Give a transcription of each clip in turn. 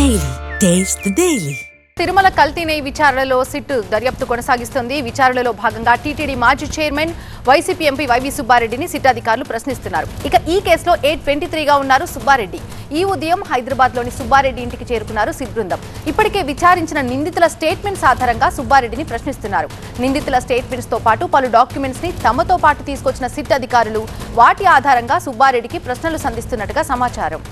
Daily taste daily Tirumala కల్తీనే విచారణలో SIT దర్యాప్తు కొనసాగిస్తుంది. విచారణలో భాగంగా టీటీడీ మాజీ చైర్మన్ వైసీపీ ఎంపీ వైవి సుబ్బారెడ్డిని సిట్ అధికారులు ప్రశ్నిస్తున్నారు. ఇక ఈ కేసులో ఎయిట్ ట్వంటీ త్రీగా ఉన్నారు సుబ్బారెడ్డి. ఈ ఉదయం హైదరాబాద్లోని సుబ్బారెడ్డి ఇంటికి చేరుకున్నారు సిట్ బృందం. ఇప్పటికే విచారించిన నిందితుల స్టేట్మెంట్స్ ఆధారంగా సుబ్బారెడ్డిని ప్రశ్నిస్తున్నారు. నిందితుల స్టేట్మెంట్స్తో పాటు పలు డాక్యుమెంట్స్ని తమతో పాటు తీసుకొచ్చిన సిట్ అధికారులు వాటి ఆధారంగా సుబ్బారెడ్డికి ప్రశ్నలు సంధిస్తున్నట్టుగా సమాచారం.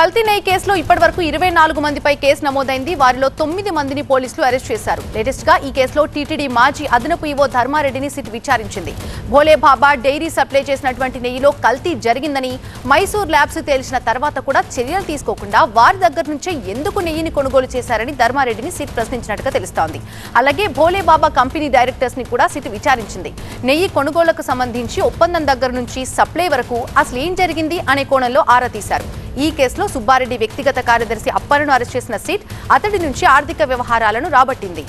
కల్తీ నెయ్యి కేసులో ఇప్పటి వరకు ఇరవై నాలుగు మందిపై కేసు నమోదైంది. వారిలో తొమ్మిది మందిని పోలీసులు అరెస్ట్ చేశారు. లేటెస్ట్గా ఈ కేసులో టీటీడీ మాజీ అదనపు ఈవో ధర్మారెడ్డిని సిట్ విచారించింది. భోలే బాబా డైరీ సప్లై చేసినటువంటి నెయ్యిలో కల్తీ జరిగిందని మైసూర్ ల్యాబ్స్ తేల్చిన తర్వాత కూడా చర్యలు తీసుకోకుండా వారి దగ్గర నుంచే ఎందుకు నెయ్యిని కొనుగోలు చేశారని ధర్మారెడ్డిని సిట్ ప్రశ్నించినట్టుగా తెలుస్తోంది. అలాగే భోలే బాబా కంపెనీ డైరెక్టర్స్ని కూడా సిట్ విచారించింది. నెయ్యి కొనుగోళ్ళకు సంబంధించి ఒప్పందం దగ్గర నుంచి సప్లై వరకు అసలు ఏం జరిగింది అనే కోణంలో ఆరా తీశారు. ఈ కేసులో సుబ్బారెడ్డి వ్యక్తిగత కార్యదర్శి అప్పలను అరెస్ట్ చేసిన సిట్ అతడి నుంచి ఆర్థిక వ్యవహారాలను రాబట్టింది.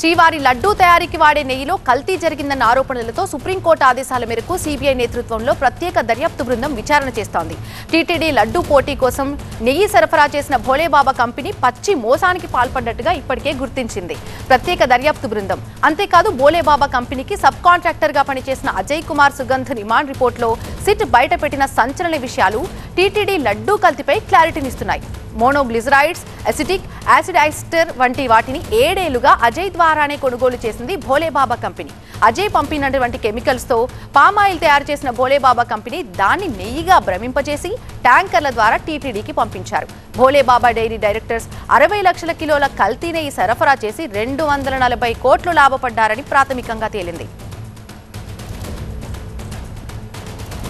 శ్రీవారి లడ్డూ తయారీకి వాడే నెయ్యిలో కల్తీ జరిగిందన్న ఆరోపణలతో సుప్రీంకోర్టు ఆదేశాల మేరకు సీబీఐ నేతృత్వంలో ప్రత్యేక దర్యాప్తు బృందం విచారణ చేస్తోంది. టీటీడీ లడ్డూ పోటీ కోసం నెయ్యి సరఫరా చేసిన భోలేబాబా కంపెనీ పచ్చి మోసానికి పాల్పడ్డట్టుగా ఇప్పటికే గుర్తించింది. ప్రత్యేక దర్యాప్తు బృందం. అంతేకాదు భోలేబాబా కంపెనీకి సబ్ కాంట్రాక్టర్గా పనిచేసిన అజయ్ కుమార్ సుగంధ్ రిమాండ్ రిపోర్ట్లో సిట్ బయటపెట్టిన సంచలన విషయాలు టీటీడీ లడ్డూ కల్తీపై క్లారిటీనిస్తున్నాయి. మోనోగ్లిజరైడ్స్ అసిటిక్ యాసిడ్ ఐస్టర్ వంటి వాటిని ఏడేళ్ళుగా అజయ్ ద్వారానే కొనుగోలు చేసింది భోలేబాబా కంపెనీ. అజయ్ పంపినటువంటి కెమికల్స్తో పామాయిల్ తయారు చేసిన భోలేబాబా కంపెనీ దాన్ని నెయ్యిగా భ్రమింపజేసి ట్యాంకర్ల ద్వారా టీటీడీకి పంపించారు. భోలేబాబా డైరీ డైరెక్టర్స్ అరవై లక్షల కిలోల కల్తీ నెయ్యి సరఫరా చేసి రెండు వందల నలభై కోట్లు లాభపడ్డారని ప్రాథమికంగా తేలింది.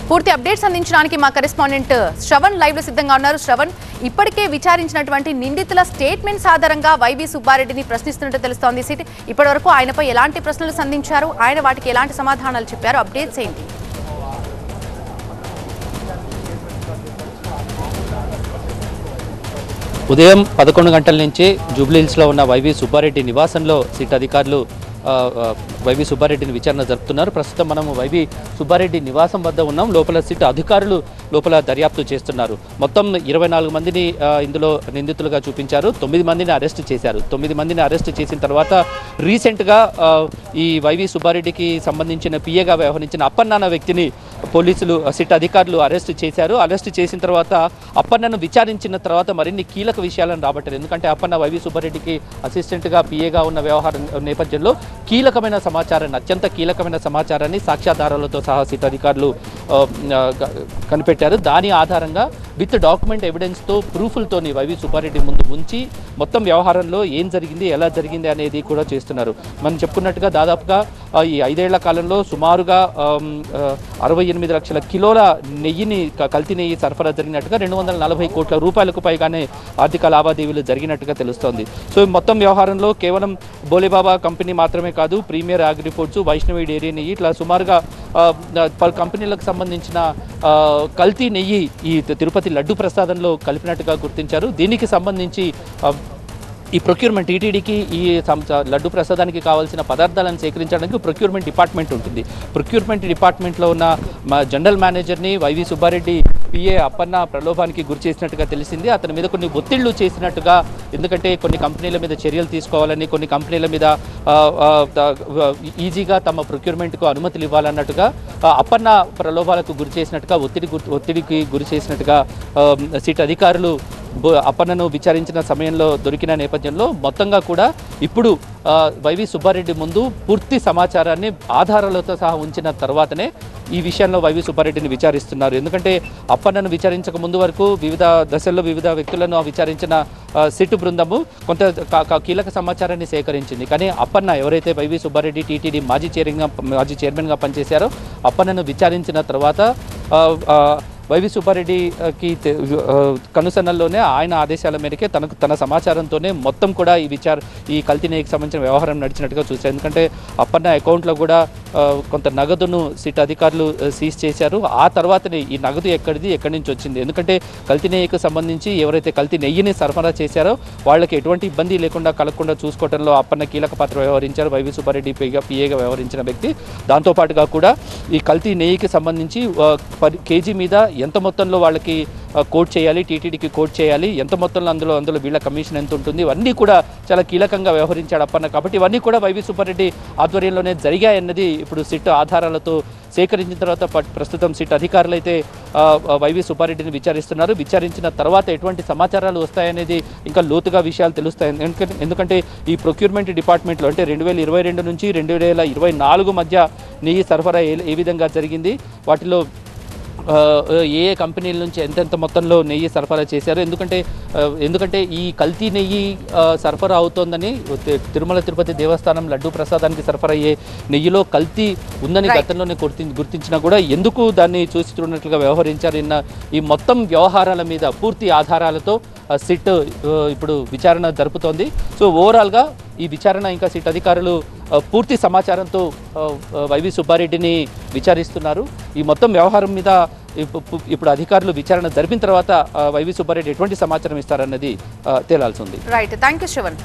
పూర్తి అప్డేట్స్ అందించడానికి మా కరెస్పాండెంట్ శ్రవణ్ లైవ్లో సిద్ధంగా ఉన్నారు. శ్రవణ్ ఇప్పటికే విచారించినటువంటి నిందితుల స్టేట్మెంట్స్ ఆధారంగా వైవి సుబ్బారెడ్డిని ప్రశ్నిస్తున్నట్టు తెలుస్తోంది సిట్. ఇప్పటి వరకు ఆయనపై ఎలాంటి ప్రశ్నలు సంధించారు? ఆయన వాటికి ఎలాంటి సమాధానాలు చెప్పారు? అప్డేట్స్ ఏంటి ఉదయం పదకొండు గంటల నుంచి జూబ్లీహిల్స్లో ఉన్న వైవి సుబ్బారెడ్డి నివాసంలో సిట్ అధికారులు వైవి సుబ్బారెడ్డిని విచారణ జరుపుతున్నారు. ప్రస్తుతం మనం వైవి సుబ్బారెడ్డి నివాసం వద్ద ఉన్నాం. లోపల సిట్ అధికారులు లోపల దర్యాప్తు చేస్తున్నారు. మొత్తం ఇరవై నాలుగు మందిని ఇందులో నిందితులుగా చూపించారు. తొమ్మిది మందిని అరెస్ట్ చేశారు. తొమ్మిది మందిని అరెస్ట్ చేసిన తర్వాత రీసెంట్గా ఈ వైవి సుబ్బారెడ్డికి సంబంధించిన పిఏగా వ్యవహరించిన అప్పన్నాన్న వ్యక్తిని పోలీసులు సిట్ అధికారులు అరెస్ట్ చేశారు. అరెస్ట్ చేసిన తర్వాత అప్పన్నను విచారించిన తర్వాత మరిన్ని కీలక విషయాలను రాబట్టారు. ఎందుకంటే అప్పన్న వైవి సుబ్బారెడ్డికి అసిస్టెంట్గా పిఏగా ఉన్న వ్యవహారం నేపథ్యంలో కీలకమైన సమాచారాన్ని అత్యంత కీలకమైన సమాచారాన్ని సాక్ష్యాధారాలతో సహా సిట్ అధికారులు కనిపెట్టారు. దాని ఆధారంగా విత్ డాక్యుమెంట్ ఎవిడెన్స్తో ప్రూఫ్లతో వైవి సుబ్బారెడ్డి ముందు ఉంచి మొత్తం వ్యవహారంలో ఏం జరిగింది ఎలా జరిగింది అనేది కూడా చేస్తున్నారు. మనం చెప్పుకున్నట్టుగా దాదాపుగా ఈ ఐదేళ్ళ కాలంలో సుమారుగా అరవై ఎనిమిది లక్షల కిలోల నెయ్యిని కల్తీ నెయ్యి సరఫరా జరిగినట్టుగా రెండు వందల నలభై కోట్ల రూపాయలకు పైగానే ఆర్థిక లావాదేవీలు జరిగినట్టుగా తెలుస్తోంది. సో మొత్తం వ్యవహారంలో కేవలం బోలేబాబా కంపెనీ మాత్రమే కాదు ప్రీమియర్ అగ్రి వైష్ణవి డైరీ నెయ్యి ఇట్లా సుమారుగా పలు కంపెనీలకు సంబంధించిన కల్తీ నెయ్యి ఈ తిరుపతి లడ్డు ప్రసాదంలో కలిపినట్టుగా గుర్తించారు. దీనికి సంబంధించి ఈ ప్రొక్యూర్మెంట్ టీటీడీకి ఈ లడ్డు ప్రసాదానికి కావాల్సిన పదార్థాలను సేకరించడానికి ప్రొక్యూర్మెంట్ డిపార్ట్మెంట్ ఉంటుంది. ప్రొక్యూర్మెంట్ డిపార్ట్మెంట్లో ఉన్న మా జనరల్ మేనేజర్ని వైవి సుబ్బారెడ్డి పిఏ అప్పన్న ప్రలోభానికి గురి చేసినట్టుగా తెలిసింది. అతని మీద కొన్ని ఒత్తిళ్ళు చేసినట్టుగా ఎందుకంటే కొన్ని కంపెనీల మీద చర్యలు తీసుకోవాలని కొన్ని కంపెనీల మీద ఈజీగా తమ ప్రొక్యూర్మెంట్కు అనుమతులు ఇవ్వాలన్నట్టుగా అప్పన్న ప్రలోభాలకు గురి చేసినట్టుగా ఒత్తిడి ఒత్తిడికి గురి చేసినట్టుగా సిట్ అధికారులు అప్పన్నను విచారించిన సమయంలో దొరికిన నేపథ్యంలో మొత్తంగా కూడా ఇప్పుడు వైవి సుబ్బారెడ్డి ముందు పూర్తి సమాచారాన్ని ఆధారాలతో సహా ఉంచిన తర్వాతనే ఈ విషయంలో వైవి సుబ్బారెడ్డిని విచారిస్తున్నారు. ఎందుకంటే అప్పన్నను విచారించక ముందు వరకు వివిధ దశల్లో వివిధ వ్యక్తులను విచారించిన సిట్టు బృందము కొంత కీలక సమాచారాన్ని సేకరించింది. కానీ అప్పన్న ఎవరైతే వైవి సుబ్బారెడ్డి టీటీడీ మాజీ చైర్మన్గా మాజీ చైర్మన్గా పనిచేశారో అప్పన్నను విచారించిన తర్వాత వైవి సుబ్బారెడ్డికి కనుసన్నల్లోనే ఆయన ఆదేశాల మేరకే తనకు తన సమాచారంతోనే మొత్తం కూడా ఈ విచార ఈ కల్తీనేకి సంబంధించిన వ్యవహారం నడిచినట్టుగా చూశారు. ఎందుకంటే అప్పన్న అకౌంట్లో కూడా కొంత నగదును సిట్ అధికారులు సీజ్ చేశారు. ఆ తర్వాతనే ఈ నగదు ఎక్కడిది ఎక్కడి నుంచి వచ్చింది? ఎందుకంటే కల్తీ నెయ్యికి సంబంధించి ఎవరైతే కల్తీ నెయ్యిని సరఫరా చేశారో వాళ్ళకి ఎటువంటి ఇబ్బంది లేకుండా కలగకుండా చూసుకోవడంలో అప్పన్న కీలక పాత్ర వ్యవహరించారు. వైవి సుబ్బారెడ్డి పిగా పిఏగా వ్యవహరించిన వ్యక్తి. దాంతోపాటుగా కూడా ఈ కల్తీ నెయ్యికి సంబంధించి పది కేజీ మీద ఎంత మొత్తంలో వాళ్ళకి కోట్ చేయాలి టీటీడీకి కోట్ చేయాలి ఎంత మొత్తంలో అందులో అందులో వీళ్ళ కమిషన్ ఎంత ఉంటుంది ఇవన్నీ కూడా చాలా కీలకంగా వ్యవహరించాడు అప్పన్న. కాబట్టి ఇవన్నీ కూడా వైవి సుబ్బారెడ్డి ఆధ్వర్యంలోనే జరిగాయన్నది ఇప్పుడు సిట్ ఆధారాలతో సేకరించిన తర్వాత ప్రస్తుతం సిట్ అధికారులు అయితే వైవి సుబ్బారెడ్డిని విచారిస్తున్నారు. విచారించిన తర్వాత ఎటువంటి సమాచారాలు వస్తాయనేది ఇంకా లోతుగా విషయాలు తెలుస్తాయి. ఎందుకంటే ఎందుకంటే ఈ ప్రొక్యూర్మెంట్ డిపార్ట్మెంట్లో అంటే రెండు వేల ఇరవై రెండు నుంచి రెండు వేల ఇరవై నాలుగు మధ్య నెయ్యి సరఫరా ఏ విధంగా జరిగింది వాటిలో ఏ ఏ కంపెనీల నుంచి ఎంతెంత మొత్తంలో నెయ్యి సరఫరా చేశారు? ఎందుకంటే ఎందుకంటే ఈ కల్తీ నెయ్యి సరఫరా అవుతోందని తిరుమల తిరుపతి దేవస్థానం లడ్డూ ప్రసాదానికి సరఫరా అయ్యే నెయ్యిలో కల్తీ ఉందని. గతంలోనే గుర్తి గుర్తించినా కూడా ఎందుకు దాన్ని చూసి చూడనట్లుగా వ్యవహరించారు? ఇన్న ఈ మొత్తం వ్యవహారాల మీద పూర్తి ఆధారాలతో సిట్ ఇప్పుడు విచారణ జరుపుతోంది. సో ఓవరాల్గా ఈ విచారణ ఇంకా సిట్ అధికారులు పూర్తి సమాచారంతో వైవి సుబ్బారెడ్డిని విచారిస్తున్నారు. ఈ మొత్తం వ్యవహారం మీద ఇప్పుడు అధికారులు విచారణ జరిపిన తర్వాత వైవి సుబ్బారెడ్డి ఎటువంటి సమాచారం ఇస్తారన్నది తేలాల్సి ఉంది. Right thank you Sivan